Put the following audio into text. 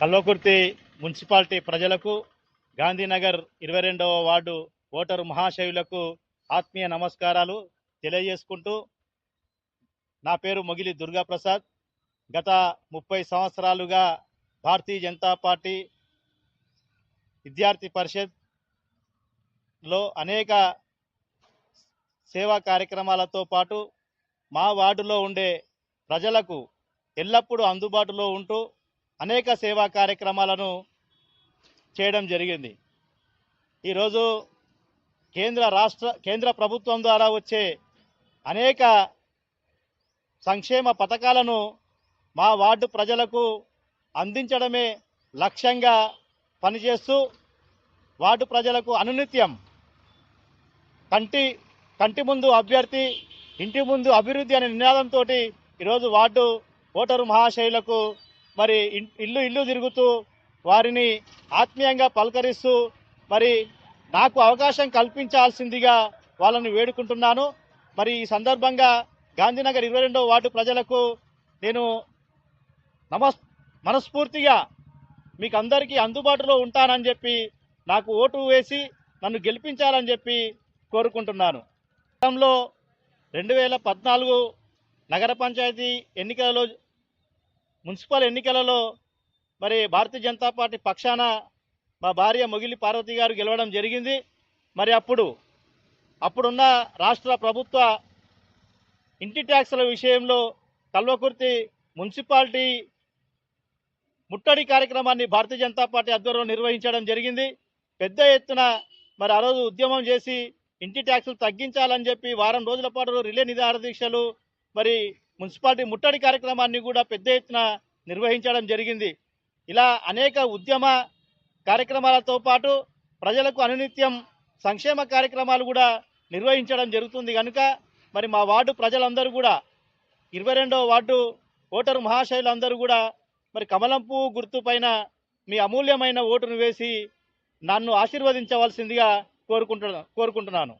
Kalwakurthy municipality ప్రజలకు గాంధీనగర్ ఇరవై రెండవ వార్డు ఓటరు మహాశైవులకు ఆత్మీయ నమస్కారాలు తెలియజేసుకుంటూ నా పేరు మొగిలి దుర్గాప్రసాద్. గత ముప్పై సంవత్సరాలుగా భారతీయ జనతా పార్టీ విద్యార్థి పరిషత్లో అనేక సేవా కార్యక్రమాలతో పాటు మా వార్డులో ఉండే ప్రజలకు ఎల్లప్పుడూ అందుబాటులో ఉంటూ అనేక సేవా కార్యక్రమాలను చేయడం జరిగింది. ఈరోజు కేంద్ర రాష్ట్ర కేంద్ర ప్రభుత్వం ద్వారా వచ్చే అనేక సంక్షేమ పథకాలను మా వార్డు ప్రజలకు అందించడమే లక్ష్యంగా పనిచేస్తూ వార్డు ప్రజలకు అనునిత్యం కంటి కంటి ముందు అభ్యర్థి ఇంటి ముందు అభివృద్ధి అనే నినాదంతో ఈరోజు వార్డు ఓటరు మహాశైలకు మరి ఇల్లు ఇల్లు తిరుగుతూ వారిని ఆత్మీయంగా పలకరిస్తూ మరి నాకు అవకాశం కల్పించాల్సిందిగా వాళ్ళని వేడుకుంటున్నాను. మరి ఈ సందర్భంగా గాంధీనగర్ ఇరవై రెండవ వార్డు ప్రజలకు నేను నమస్ మనస్ఫూర్తిగా మీకు అందరికీ అందుబాటులో ఉంటానని చెప్పి నాకు ఓటు వేసి నన్ను గెలిపించాలని చెప్పి కోరుకుంటున్నాను. గతంలో రెండు వేల పద్నాలుగు నగర పంచాయతీ ఎన్నికలలో మున్సిపల్ ఎన్నికలలో మరి భారతీయ జనతా పార్టీ పక్షాన మా భార్య మొగిలి పార్వతి గారు గెలవడం జరిగింది. మరి అప్పుడు అప్పుడున్న రాష్ట్ర ప్రభుత్వ ఇంటి ట్యాక్స్ల విషయంలో కల్వకుర్తి మున్సిపాలిటీ ముట్టడి కార్యక్రమాన్ని భారతీయ జనతా పార్టీ ఆధ్వర్యంలో నిర్వహించడం జరిగింది. పెద్ద ఎత్తున మరి ఆ రోజు ఉద్యమం చేసి ఇంటి ట్యాక్సులు తగ్గించాలని చెప్పి వారం రోజుల పాటు రిలే నిరాహార దీక్షలు మరి మున్సిపాలిటీ ముట్టడి కార్యక్రమాన్ని కూడా పెద్ద ఎత్తున నిర్వహించడం జరిగింది. ఇలా అనేక ఉద్యమ కార్యక్రమాలతో పాటు ప్రజలకు అనునిత్యం సంక్షేమ కార్యక్రమాలు కూడా నిర్వహించడం జరుగుతుంది కనుక మరి మా వార్డు ప్రజలందరూ కూడా ఇరవై రెండవ వార్డు ఓటరు మహాశయులందరూ కూడా మరి కమలం పువ్వు గుర్తుపైన మీ అమూల్యమైన ఓటును వేసి నన్ను ఆశీర్వదించవలసిందిగా కోరుకుంటున్నా కోరుకుంటున్నాను.